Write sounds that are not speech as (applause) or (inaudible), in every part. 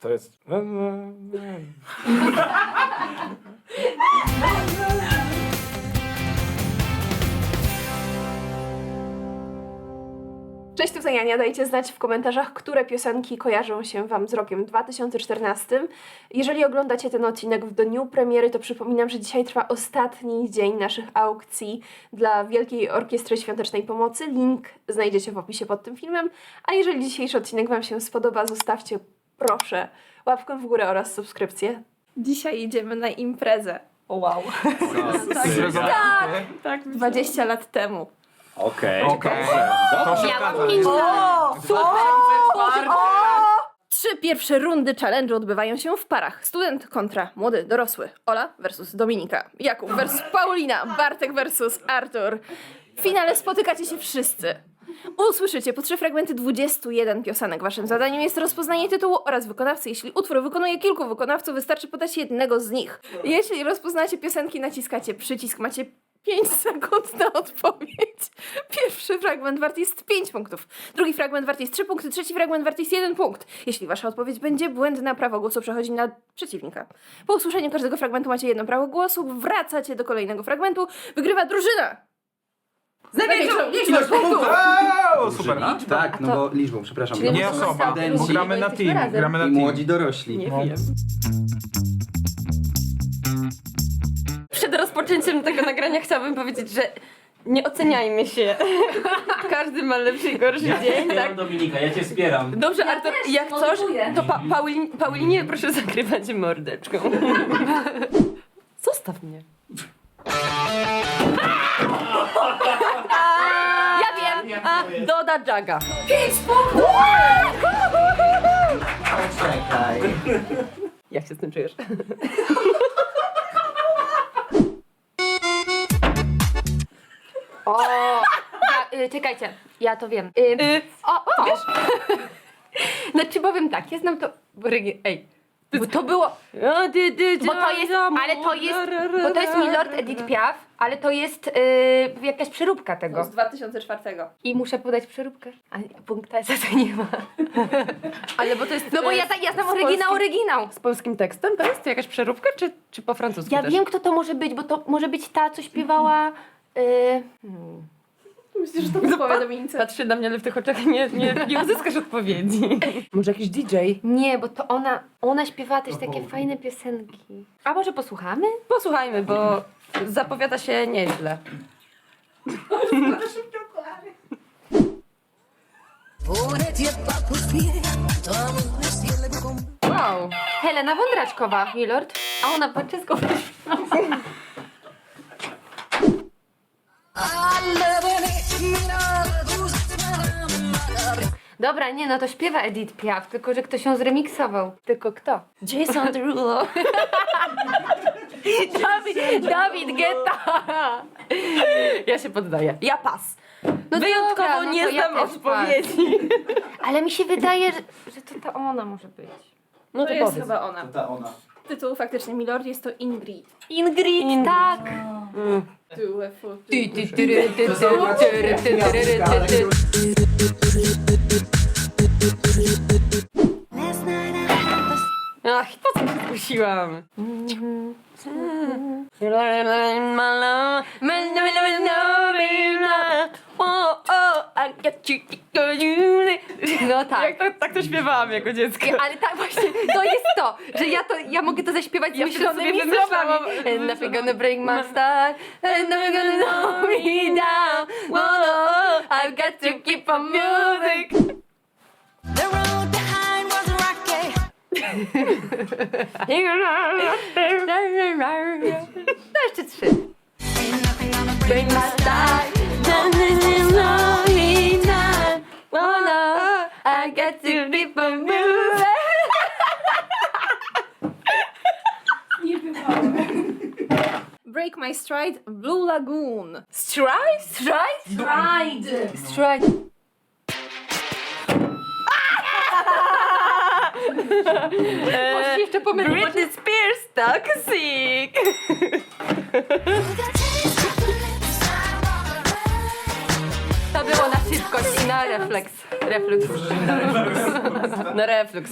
To jest... Cześć, tutaj. Dajcie znać w komentarzach, które piosenki kojarzą się Wam z rokiem 2014. Jeżeli oglądacie ten odcinek w dniu premiery, to przypominam, że dzisiaj trwa ostatni dzień naszych aukcji dla Wielkiej Orkiestry Świątecznej Pomocy. Link znajdziecie w opisie pod tym filmem. A jeżeli dzisiejszy odcinek Wam się spodoba, zostawcie proszę łapkę w górę oraz subskrypcję. Dzisiaj idziemy na imprezę. O wow. Tak, Tak, 20 lat temu. Okej. Okej. Się Miałam pięć O, super! Trzy pierwsze rundy challenge'u odbywają się w parach. Student kontra młody dorosły. Ola versus Dominika. Jakub versus Paulina. Bartek versus Artur. W finale spotykacie się wszyscy. Usłyszycie po trzy fragmenty 21 piosenek. Waszym zadaniem jest rozpoznanie tytułu oraz wykonawcy. Jeśli utwór wykonuje kilku wykonawców, wystarczy podać jednego z nich. Jeśli rozpoznacie piosenki, naciskacie przycisk. Macie 5 (laughs) sekund na odpowiedź. Pierwszy fragment wart jest 5 punktów. Drugi fragment wart jest 3 punkty. Trzeci fragment wart jest 1 punkt. Jeśli wasza odpowiedź będzie błędna, prawo głosu przechodzi na przeciwnika. Po usłyszeniu każdego fragmentu macie jedno prawo głosu. Wracacie do kolejnego fragmentu. Wygrywa drużyna! Z największą liczbą punktów! Eee, super. Tak, no bo liczbą, przepraszam. Czyli Nie osoba, bo studenci gramy na team. Gramy na I team. młodzi dorośli. Nie No. wiem. Przed rozpoczęciem tego nagrania chciałabym powiedzieć, że nie oceniajmy się. (laughs) Każdy ma lepszy i gorszy Ja cię dzień, wspieram, tak? Dominika, ja cię wspieram. Dobrze, Artur, jak coś, motywuję. to pa Paulin Paulinie proszę zakrywać mordeczką. (laughs) Zostaw mnie. (laughs) Doda Jaga. Czekaj. Jak się z tym czujesz? O, ja, y, czekajcie, ja to wiem. Y, Y, o, o. Wiesz? (laughs) znaczy powiem tak, ja znam to. Rygi- Ej, bo to było. Bo to jest, ale to jest, bo to jest Milord Edith Piaf, ale to jest y, jakaś przeróbka tego. Z 2004. I muszę podać przeróbkę. A punkta za to nie ma. (laughs) Ale bo to jest... No bo e, ja, ja znam oryginał, polskim- oryginał. Z polskim tekstem to jest jakaś przeróbka, czy, czy po francusku Ja też? wiem, kto to może być, bo to może być ta, co śpiewała. Y, hmm. Myślisz, że to podpowie Dominice? Patrzy na mnie, ale w tych oczach nie, nie, nie uzyskasz odpowiedzi. (laughs) Może jakiś DJ? Nie, bo to ona, ona śpiewała też takie fajne piosenki. A może posłuchamy? Posłuchajmy, bo zapowiada się nieźle. Wow. Helena Wądraczkowa, Milord. A ona po czesku (laughs) Dobra, nie no, to śpiewa Edith Piaf, tylko że ktoś ją zremiksował. Tylko kto? Jason Derulo. (laughs) Dawid, Dawid Getta! Ja się poddaję. Ja pas. No Wyjątkowo dobra, no nie to ja znam też odpowiedzi. (laughs) Ale mi się wydaje, że, że to ta ona może być. No To to jest powiedz. chyba ona. Ta ona. Tytuł faktycznie Milord jest to Ingrid. Ingrid, tak! Mm. Tu, e, fu, tu. Ty, No tak. Jak to, tak to śpiewałam jako dziecko. Ale tak właśnie, to jest to, że ja to, ja mogę to zaśpiewać Ja myślę, myślonymi sobie wymyślałam. słowami. And nothing gonna break my star, and nothing gonna knock me down. Whoa, no, I've got to keep on music. (laughs) No jeszcze trzy. Break my star, nothing gonna got to keep on moving. Break My Stride, Blue Lagoon. Stride? Stride? Stride. Stride. Możesz jeszcze pomylić. Britney Spears Toxic! To było na szybko. I na refleks. Reflux. Na reflux.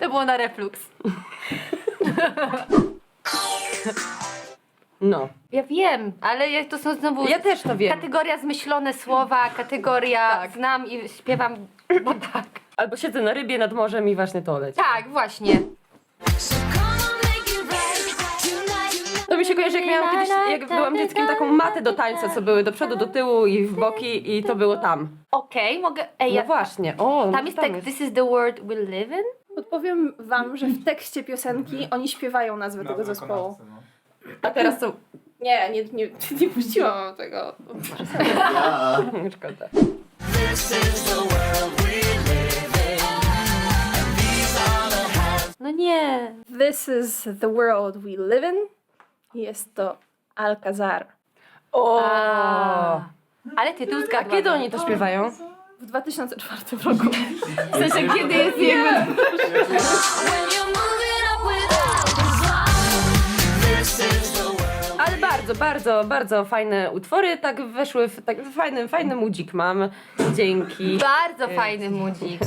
To było na reflux. No. Ja wiem, ale ja- to są znowu Ja też to wiem. kategoria zmyślone słowa, kategoria Tak. znam i śpiewam, bo tak. Albo siedzę na rybie nad morzem i właśnie to leci. Tak, właśnie. Się kojarzy, jak miałam kiedyś, jak byłam dzieckiem, taką matę do tańca, co były do przodu, do tyłu i w boki i to było tam. Okej, mogę... Ej, No ja, właśnie, o. tam jest tak, this is the world we live in? Podpowiem wam, że w tekście piosenki oni śpiewają nazwę tego zespołu. A teraz to... Nie, nie, nie, nie puściłam wam tego. (laughs) Szkoda. No nie. This is the world we live in. Jest to Alcazar. O! A. Ale tytuł A kiedy oni to śpiewają? W 2004 roku. (laughs) W sensie, kiedy jest jakby... Ale bardzo, bardzo, bardzo fajne utwory, tak weszły w tak fajny, fajny mudzik mam. Dzięki. Bardzo fajny mudzik.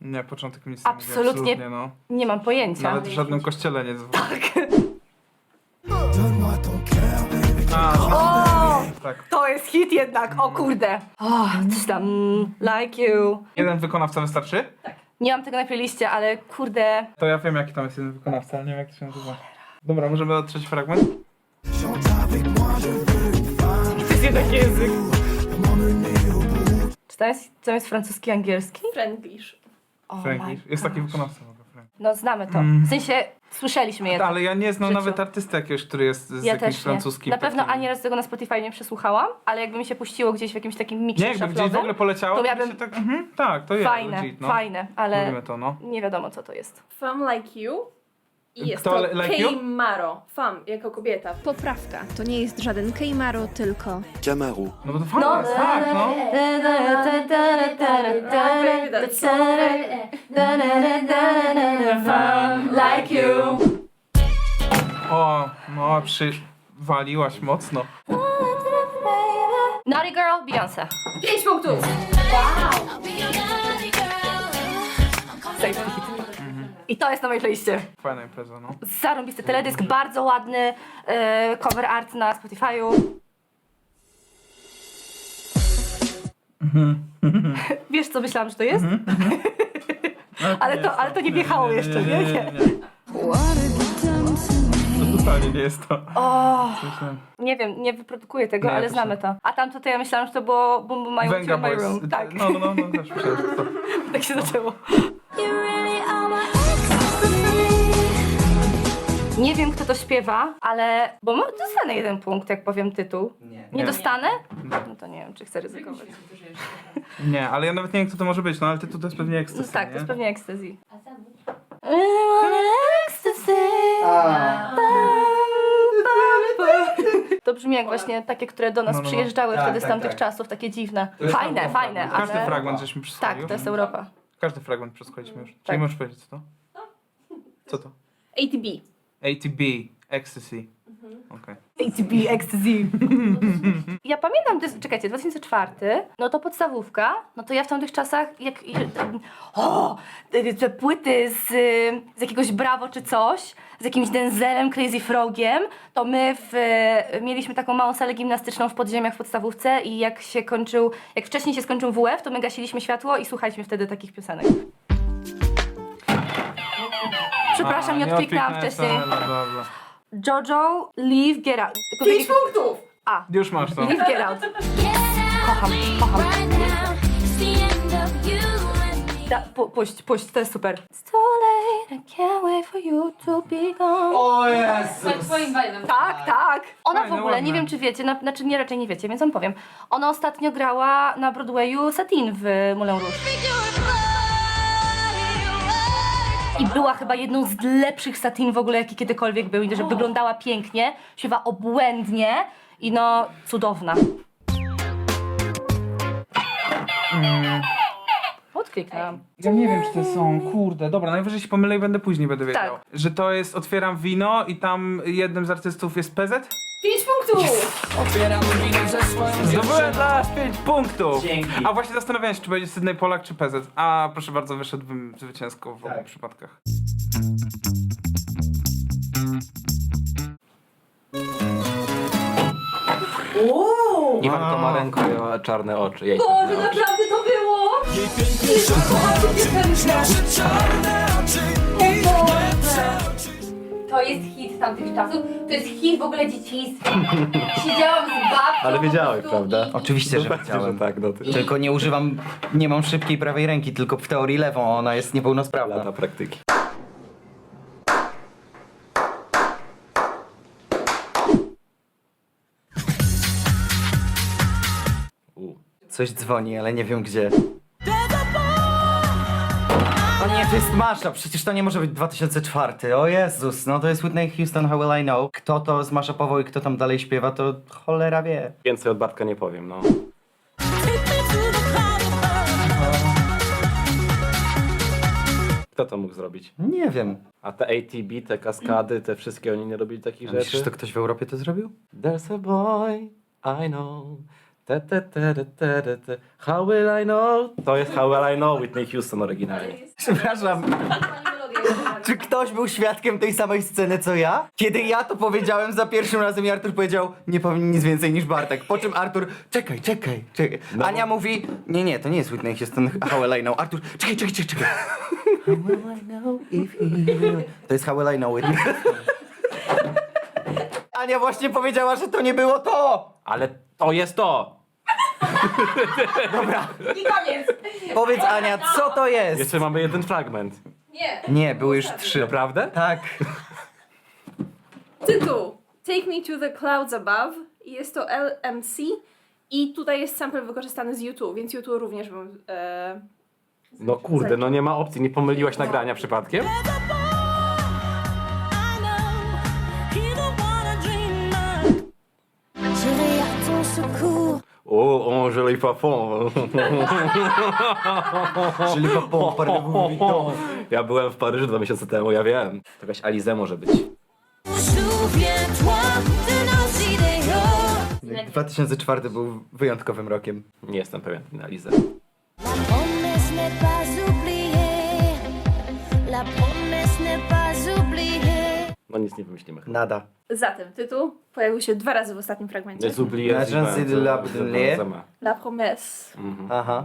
Nie, początek mi nic nie mówi, Absolutnie. absolutnie no. Nie mam pojęcia. Nawet w żadnym kościele nie dzwoni. A, tak. To jest hit jednak, o kurde. O, coś tam, mm, like you. Jeden wykonawca wystarczy? Nie mam tego na playliście, ale kurde. To ja wiem jaki tam jest jeden wykonawca, ale nie wiem jak to się nazywa. Dobra, możemy otrzeć fragment? To jest jednak język. Tam jest, tam jest francuski, angielski? Franglish. Oh Frankish. my Jest taki gosh. wykonawca w ogóle. Frank. No znamy to. Mm. W sensie słyszeliśmy je. Ale ja nie znam życiu. nawet artysty jakiegoś, który jest z Ja jakimś też nie. francuskim. Na pewno takim- ani raz tego na Spotify nie przesłuchałam, ale jakby mi się puściło gdzieś w jakimś takim miksie Nie, jakby gdzieś w ogóle poleciało, to to miałabym- się tak, mhm, tak, to jest Fajne, legit, no. fajne, ale to, no. nie wiadomo co to jest. Femme like you. I jest to li- like you? Keimaro. Femme, jako kobieta. Poprawka. To nie jest żaden Keimaro, tylko Kamaru. No bo to fajne jest, tak, no. Like you. O, no, przywaliłaś mocno. Naughty Girl, Beyoncé. 5 punktów! Safety I to jest na mojej. Fajna impreza, no. Zarąbisty teledysk, bardzo ładny e, cover art na Spotify'u. (laughs) Wiesz co myślałam, że to jest? (laughs) Ale to, ale to nie wjechało jeszcze, nie? nie. To totalnie nie jest to. O, nie wiem, nie wyprodukuję tego, Nie, ale znamy to. A tamto to ja myślałam, że to było Boom Boom My Venga My Boys. Room. Tak, No, no, no, no też myślałem, że to. (laughs) tak się zaczęło. Nie wiem, kto to śpiewa, ale... Bo mo- dostanę jeden punkt, jak powiem tytuł. Nie. Nie Nie. dostanę? No to nie wiem, czy chcę ryzykować. Nie, ale ja nawet nie wiem, kto to może być, no ale ty to jest pewnie No eksces, tak, to jest pewnie ecstasy. To brzmi jak właśnie takie, które do nas No, no, no. przyjeżdżały Tak, wtedy z tak, tamtych tak. czasów, takie dziwne. To jest Fajne, Europa. fajne, Każdy ale... fragment żeśmy przesłuchali Tak, już. to jest Europa. Każdy fragment przesłuchaliśmy już. Czyli Tak. możesz powiedzieć, co to? Co to? ATB. ATB, Ecstasy. Okej. ATB, ecstasy. (laughs) Ja pamiętam, to jest, czekajcie, 2004, no to podstawówka, no to ja w tamtych czasach, jak, o, te, te płyty z, z jakiegoś Bravo czy coś, z jakimś Denzelem, Crazy Frogiem, to my w, mieliśmy taką małą salę gimnastyczną w podziemiach w podstawówce i jak się kończył, jak wcześniej się skończył WF, to my gasiliśmy światło i słuchaliśmy wtedy takich piosenek. Przepraszam, nie odkliknęłam wcześniej. Bla. Jojo, Leave, Get Out. Tylko 5 wiecie- punktów! A, Już masz to. Leave, Get Out. Kocham, kocham. Da, pu, puść, puść, to jest super. It's too late, I can't wait for you to be gone. O Jezus! Tak, tak. Ona w Fajne, ogóle, nie ładne. wiem czy wiecie, na, znaczy nie, raczej nie wiecie, więc wam powiem. Ona ostatnio grała na Broadwayu Satin w Moulin Rouge. I była chyba jedną z lepszych satin w ogóle, jaki kiedykolwiek był. I że wyglądała pięknie, śpiewa obłędnie i no cudowna. What Kliknęłam. Ja nie wiem, czy to są, kurde, dobra, najwyżej się pomylę i będę później będę wiedział. Tak. Że to jest Otwieram Wino i tam jednym z artystów jest PZ? 5 punktów! Zdobyłem dla nas 5 punktów! Dzięki. A właśnie zastanawiałem się, czy będzie Sydney Polak czy PZ. A proszę bardzo, wyszedłbym zwycięsko w obu przypadkach. Iwanko ma ręką miała czarne oczy. Jej Boże, czarne oczy. naprawdę to było! To jest hit tamtych czasów. To jest hit w ogóle dzieciństwa. Siedziałam z babcią. Ale po wiedziałeś, prostu prawda? i- Oczywiście, że chciałem. tak, no ty. Tylko nie używam, nie mam szybkiej prawej ręki, tylko w teorii lewą, a ona jest niepełnosprawna. Lata praktyki. U. Coś dzwoni, ale nie wiem gdzie. To jest Masza, przecież to nie może być 2004. O Jezus, no to jest Whitney Houston, How Will I Know. Kto to zmaszapował i kto tam dalej śpiewa, to cholera wie. Więcej od Bartka nie powiem, no. Kto to mógł zrobić? Nie wiem. A te ATB, te kaskady, te wszystkie, oni nie robili takich A rzeczy? myślisz, że to ktoś w Europie to zrobił? There's a boy, I know. Te, te, te, te, te, te, te. How will I know? To jest How will I know Whitney Houston oryginalnie. (laughs) Przepraszam, czy ktoś był świadkiem tej samej sceny co ja? Kiedy ja to powiedziałem za pierwszym razem i Artur powiedział, nie powiem nic więcej niż Bartek. Po czym Artur, czekaj, czekaj, czekaj. No. Ania mówi, nie, nie, to nie jest Whitney Houston, How Will I Know. Artur, czekaj, czekaj, czekaj, czekaj. How will I know if will... (laughs) To jest How Will I Know Whitney Houston. (laughs) Ania właśnie powiedziała, że to nie było to! Ale to jest to! I koniec! Powiedz Ania, co to jest? Jeszcze mamy jeden fragment. Nie. Nie, były już trzy. Naprawdę? Tak. Tytuł Take Me to the Clouds Above i jest to LMC i tutaj jest sample wykorzystany z YouTube, więc YouTube również bym... E... No kurde, no nie ma opcji, nie pomyliłaś nagrania przypadkiem? O, on je l'ai pas fond. Czyli po po Ja byłem w Paryżu dwa miesiące temu, ja wiem. To jakaś Alize może być. Souviens-toi de nos idéaux. 2004 był wyjątkowym rokiem. Nie jestem pewien, na Alizę. La promesse n'est pas oubliée. La promesse n'est pas oubliée. No nic nie wymyślimy. chyba. Nada. Zatem tytuł pojawił się dwa razy w ostatnim fragmencie. Nie zoublier L'agence de la Boudelet. La Promesse. Aha.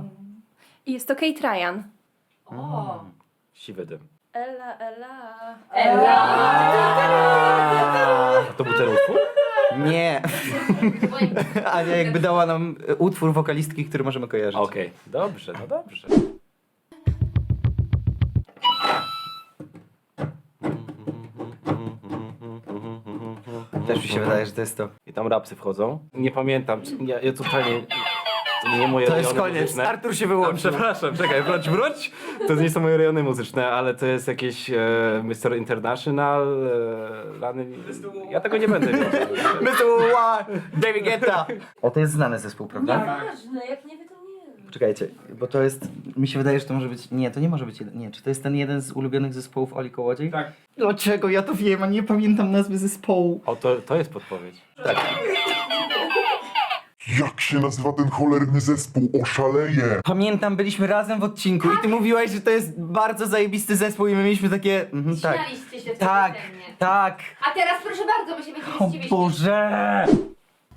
I jest to Kate Ryan. Siwy dym. Ella, Ella. A to był ten utwór? Nie. (laughs) Ania jakby dała nam utwór wokalistki, który możemy kojarzyć. Okej, dobrze, no dobrze. Też mi się wydaje, że to jest to. I tam rapsy wchodzą. Nie pamiętam, czy- ja, ja totalnie... To nie moje To jest rejony koniec. muzyczne. Artur się A, wyłączył. przepraszam, czekaj, wróć, wróć. To nie są moje rejony muzyczne, ale to jest jakieś e, Mr. International, e, Lany... Ja tego nie będę (laughs) wiedział. Mr. War, David Guetta. O, to jest znany zespół, prawda? Ważne, jak nie Poczekajcie, bo to jest, mi się wydaje, że to może być, nie, to nie może być jeden, nie, czy to jest ten jeden z ulubionych zespołów Oli Kołodziej? Tak. Dlaczego? Ja to wiem, a nie pamiętam nazwy zespołu. O, to, to jest podpowiedź. Jak się nazywa ten cholerny zespół? Oszaleję! Pamiętam, byliśmy razem w odcinku i ty mówiłaś, że to jest bardzo zajebisty zespół i my mieliśmy takie, mhm, tak, Śmialiście się tak, wtedy tak, A teraz proszę bardzo, my się będziemy o z ciebie Boże!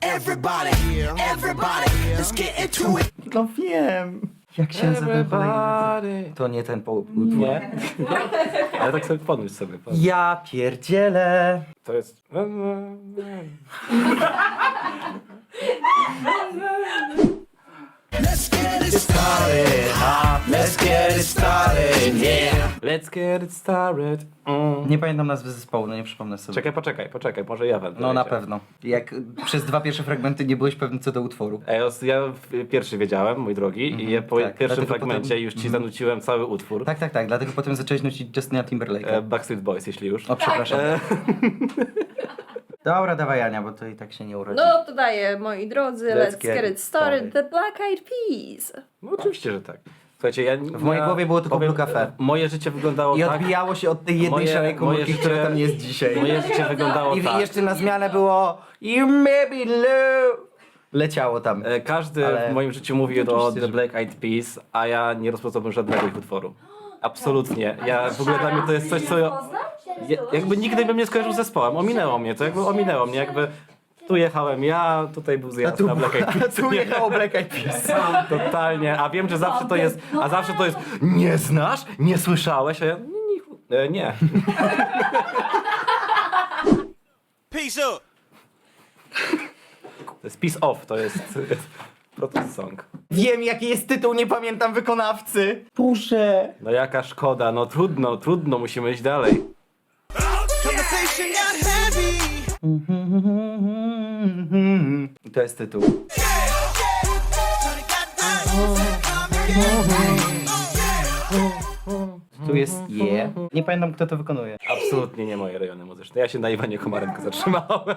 Everybody, everybody, let's get into it. No wiem. Jak się nazywa? Everybody. To nie ten po. Nie? (laughs) Ale tak sobie podmyśl sobie. podmyśl. Ja pierdzielę. To jest... (laughs) (laughs) Let's get it started. Let's get it started, yeah. Let's get it started. Mm. Nie pamiętam nazwy zespołu, no nie przypomnę sobie. Czekaj, poczekaj, poczekaj, może ja będę No na wiedział. pewno. Jak przez dwa pierwsze fragmenty nie byłeś pewny co do utworu. Os- Ja w- pierwszy wiedziałem, mój drogi, i ja po tak, pierwszym dlatego fragmencie potem- już ci mhm. zanuciłem cały utwór. Tak, tak, tak, dlatego potem zacząłeś nucić Justina Timberlake'a. E, Backstreet Boys, jeśli już. O, przepraszam. E, (laughs) Dobra, dawaj Ania, bo to i tak się nie urodzi. No to daję, moi drodzy, let's, Let's get, get it started. The Black Eyed Peas. no oczywiście, że tak. Słuchajcie, ja... W mojej głowie było tylko powiem, Blue Cafe. Moje życie wyglądało I tak... odbijało się od tej jednej Moje- szarej komórki, moje która życie- tam jest dzisiaj. Moje życie wyglądało I tak. jeszcze na zmianę było You may be low. Leciało tam. E, Każdy Ale- w moim życiu mówi o The Black Eyed Peas, a ja nie rozpoznałbym żadnego ich utworu. Absolutnie. Ja w ogóle dla mnie to jest coś, co. Ja, jakby nigdy bym nie skojarzył z zespołem. Ominęło mnie to, jakby ominęło mnie, jakby. Tu jechałem ja, tutaj był zjazd tu, na Black Eyed a Peas. (laughs) tu jechało Black Eyed Peas. (laughs) Totalnie. A wiem, że zawsze to jest. A zawsze to jest. Nie znasz? Nie słyszałeś? A ja. Nie. nie, nie. Peace up. To jest Peace Off, to jest. Protest song. Wiem jaki jest tytuł, nie pamiętam wykonawcy. Boże. No jaka szkoda, no trudno, trudno, musimy iść dalej. I to jest tytuł. Tu jest je. Nie pamiętam kto to wykonuje. Absolutnie nie moje rejony muzyczne. Ja się na Iwanie Komarenko zatrzymałem.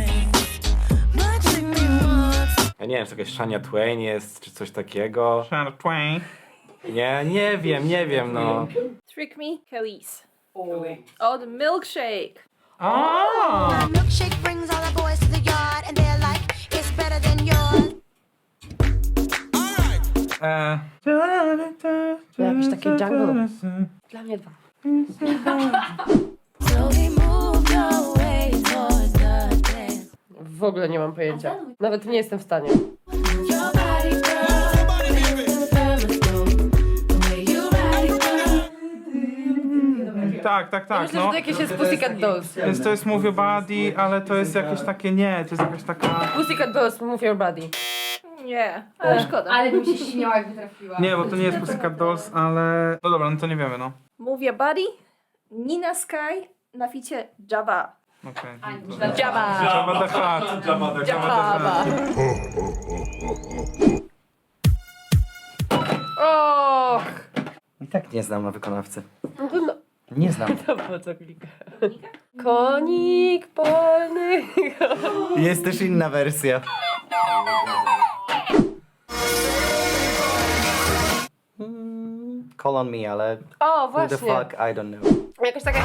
Ja nie wiem, czy jakaś Shania Twain jest, czy coś takiego. Shania Twain. Nie, nie wiem, nie wiem, no. Trick Me Kelly's. Od Milkshake. A, Milkshake brings all the boys to the yard, and they're like, it's better than yours. e... Jakieś takie jungle. Dla mnie dwa. W ogóle nie mam pojęcia. Nawet nie jestem w stanie. Tak, tak, tak, Myślę, no. że to jakieś jest Pussycat Dolls. Więc to jest Move Your Body, ale to jest jakieś takie, nie, to jest jakaś taka... Pussycat Dolls, Move Your Body. Nie, ale szkoda. Ale bym się śmiała, jakby trafiła. Nie, bo to nie jest Pussycat Dolls, ale... No dobra, no to nie wiemy, no. Move Your Body, Nina Sky na ficie Jabba. Okej. Jabba! Jabba the Hutt. Jabba the Jabba! Och! I tak nie znam na wykonawcy. No, Nie znam. (laughs) to po co klika? Konik polny. (laughs) Jest też inna wersja. Hmm, Call on me, ale O, who the właśnie. fuck, I don't know. Jakoś taka...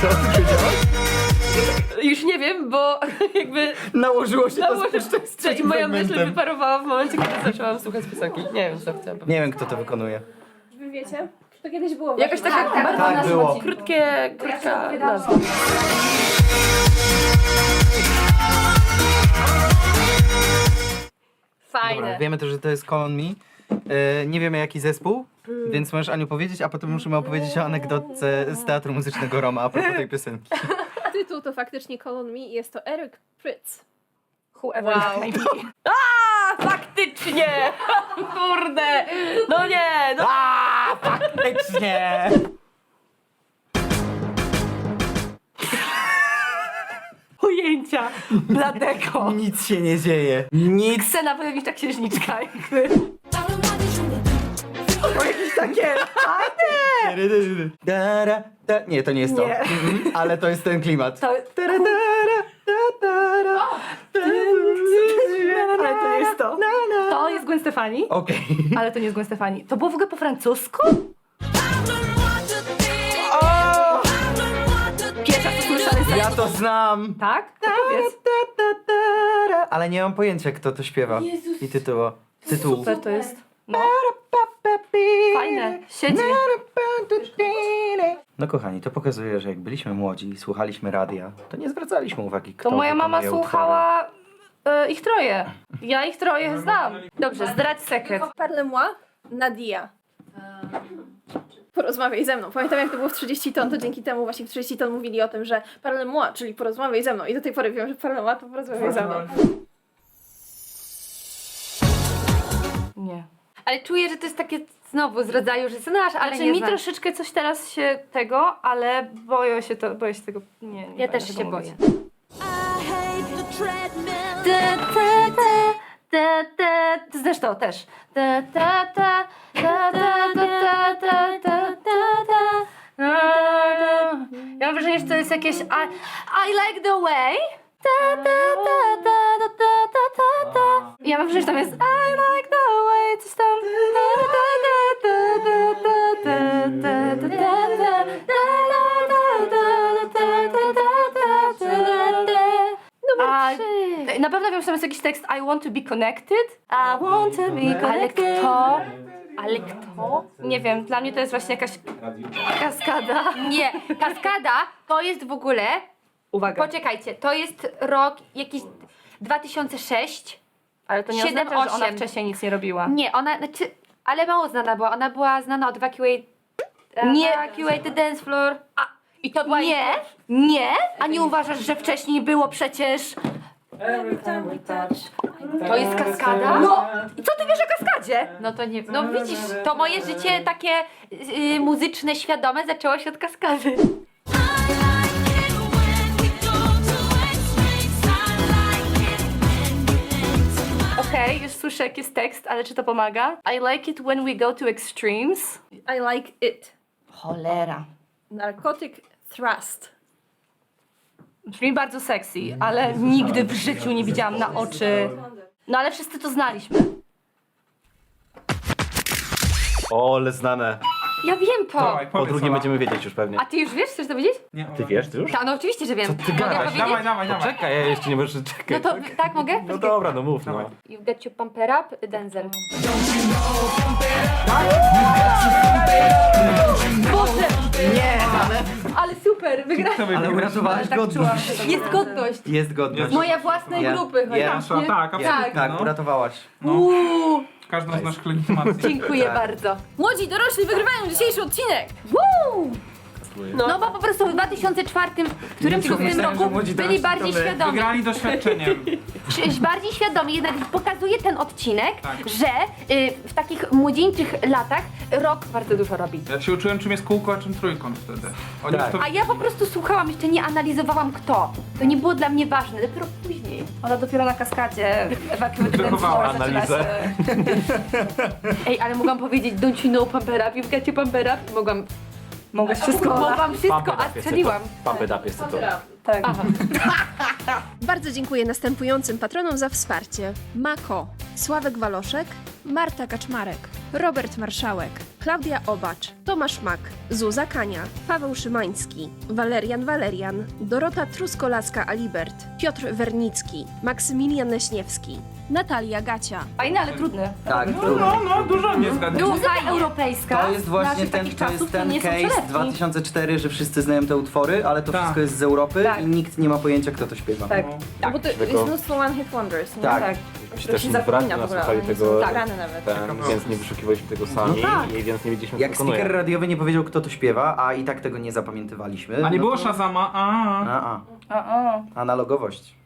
Co ty powiedziałeś? Już nie wiem, bo (laughs) jakby Nałożyło się to Nałoży- z z i moja myśl fragmentem. wyparowała w momencie, kiedy zaczęłam słuchać piosenki. Nie wiem, co chciałam powiedzieć. Nie wiem kto to wykonuje. Wy wiecie? To kiedyś było. Jakaś taka bardzo Tak było. krótkie, krótka nazwa. Dobra, Fajne. wiemy też, że to jest Call on me. E, nie wiemy jaki zespół, więc możesz Aniu powiedzieć, a potem musimy opowiedzieć o anegdotce z Teatru Muzycznego Roma a propos tej piosenki. (laughs) Tytuł to faktycznie Call on Me i jest to Eric Prytz. Whoever wow. (laughs) A, faktycznie! (laughs) Kurde! No nie, no A, faktycznie! ujęcia bladego. Nic się nie dzieje. Nic. Ksena powinna być ta księżniczka. jakby. O, jakieś takie. A nie! Dara, da. Nie, to nie jest to. Nie. Mhm, Ale to jest ten klimat. To, Dara, dara, da, dara. ale to nie jest to. To jest Gwen Stefani, Okej. ale to nie jest Gwen Stefani. To było w ogóle po francusku? Pierwsza co słyszałam jest Ja to znam. Tak? To powiedz. Dara. Ale nie mam pojęcia, kto to śpiewa. I tytułu. Tytułu. Super to jest. No, fajne. Siedzi. No kochani, to pokazuje, że jak byliśmy młodzi i słuchaliśmy radia, to nie zwracaliśmy uwagi, kto To moja mama wykonuje słuchała e, ich troje. Ja ich troje znam. Dobrze, zdradź sekret. Parle-moi, Nadia. Porozmawiaj ze mną. Pamiętam jak to było w 30 ton, to dzięki temu właśnie w 30 ton mówili o tym, że parle-moi, czyli porozmawiaj ze mną. I do tej pory wiem, że parle-moi to porozmawiaj ze mną. Ale czuję, że to jest takie znowu z rodzaju, że znasz, ale Znaczy nie mi znasz. troszeczkę coś teraz się tego, ale boję się to, boję się tego, nie, nie Ja będę też tego się mówić. boję. Ta, ta, ta, ta, ta. Ty znasz to też. Ta, ta, ta, ta, ta, ta, ta, ta, ta, ta. Ja mam wrażenie, że to jest jakieś I, I like the way. Ta, ta, ta, ta, ta, ta, ta, ta, ta. Ja mam wrażenie, że tam jest I like the way, coś tam. Ta, ta, ta, ta, ta, ta, ta, ta, ta, ta, ta, ta, ta, ta, ta, ta, ta, ta, ta. A, na pewno wiem, że tam jest jakiś tekst I want to be connected. I want to be Ale connected. kto? Ale kto? Nie wiem, dla mnie to jest właśnie jakaś kaskada. Nie, kaskada to jest w ogóle. Uwaga. Poczekajcie, to jest rok jakiś 2006. Ale to nie siedem, oznacza, że ona wcześniej nic nie robiła. Nie, ona, znaczy, ale mało znana była. Ona była znana od Evacuate. Nie. Evacuate dance floor. A, I to była Nie, nie. A nie uważasz, że wcześniej było przecież... To jest kaskada? No, i co ty wiesz o kaskadzie? No to nie. No widzisz, to moje życie takie y, muzyczne, świadome zaczęło się od kaskady. Już słyszę jak jest tekst, ale czy to pomaga? I like it when we go to extremes. I like it. Cholera. Narcotic thrust. Brzmi bardzo sexy, ale nigdy w życiu nie widziałam na oczy. No ale wszyscy to znaliśmy. O, ale znane. Ja wiem to. Dawaj, Po powiedz, drugim Ola. będziemy wiedzieć już pewnie. A ty już wiesz, chcesz to wiedzieć? Nie, Ty wiesz, ty już? Tak, no oczywiście, że wiem. ty mogę gadasz? powiedzieć? Dawaj, dawaj, dawaj. Czekaj, ja jeszcze nie możesz No czekać. to tak mogę? No dobra, no mów, no. You get you pumper up, Denzel. Nie, ale, Ale super, wygra. Kto ale wygrał? uratowałeś Tak godność. Jest godność. Jest godność. Moja własnej Ja- grupy. ja- Nasza, nie? tak, absolutnie. Tak, no. uratowałaś. Uuu, Każdą z naszych legitymacji. dziękuję Tak. bardzo. Młodzi dorośli wygrywają dzisiejszy odcinek. No bo po prostu w 2004, w którym w tym że roku młodzi byli dorośli bardziej to my. świadomi. Wygrali doświadczeniem. (laughs) Ś- bardziej świadomi, jednak pokazuje ten odcinek, Tak. że y, w takich młodzieńczych latach rok bardzo dużo robi. Ja się uczyłem, czym jest kółko, a czym trójkąt wtedy. Oni Tak. to... A ja po prostu słuchałam, jeszcze nie analizowałam kto. To nie było dla mnie ważne, dopiero później. Ona dopiero na kaskadzie Wychowała analizę. (laughs) Ej, ale mogłam powiedzieć don't you know pumper up, you've got your pumper up. Mogłam, Mogłeś wszystko. mogłam wszystko, a strzeliłam. it up jest to. Tak. (laughs) Bardzo dziękuję następującym patronom za wsparcie. Mako, Sławek Waloszek, Marta Kaczmarek, Robert Marszałek, Klaudia Obacz, Tomasz Mak, Zuza Kania, Paweł Szymański, Walerian Walerian, Dorota Truskolaska-Alibert, Piotr Wernicki, Maksymilian Leśniewski, Natalia Gacia, Fajny, ale trudny. Tak, No, no, no, dużo nie zgadnę. Muzyka europejska. To jest właśnie naszych ten, takich to czasów, jest ten nie są case przeletni. 2004, że wszyscy znają te utwory, ale to Tak. wszystko jest z Europy Tak. i nikt nie ma pojęcia, kto to śpiewa. Tak. No bo to tylko- jest mnóstwo one hit wonders, nie? Tak. Tak. Ci też się nie zapomina w ogóle, nasłuchali one tego, są grane nawet. ten, więc nie wyszukiwaliśmy tego sami No tak. i więc nie wiedzieliśmy, Jak wykonuje. speaker radiowy nie powiedział, kto to śpiewa, a i tak tego nie zapamiętywaliśmy. A nie no było to- Shazama, a. A, a. O, o. Analogowość.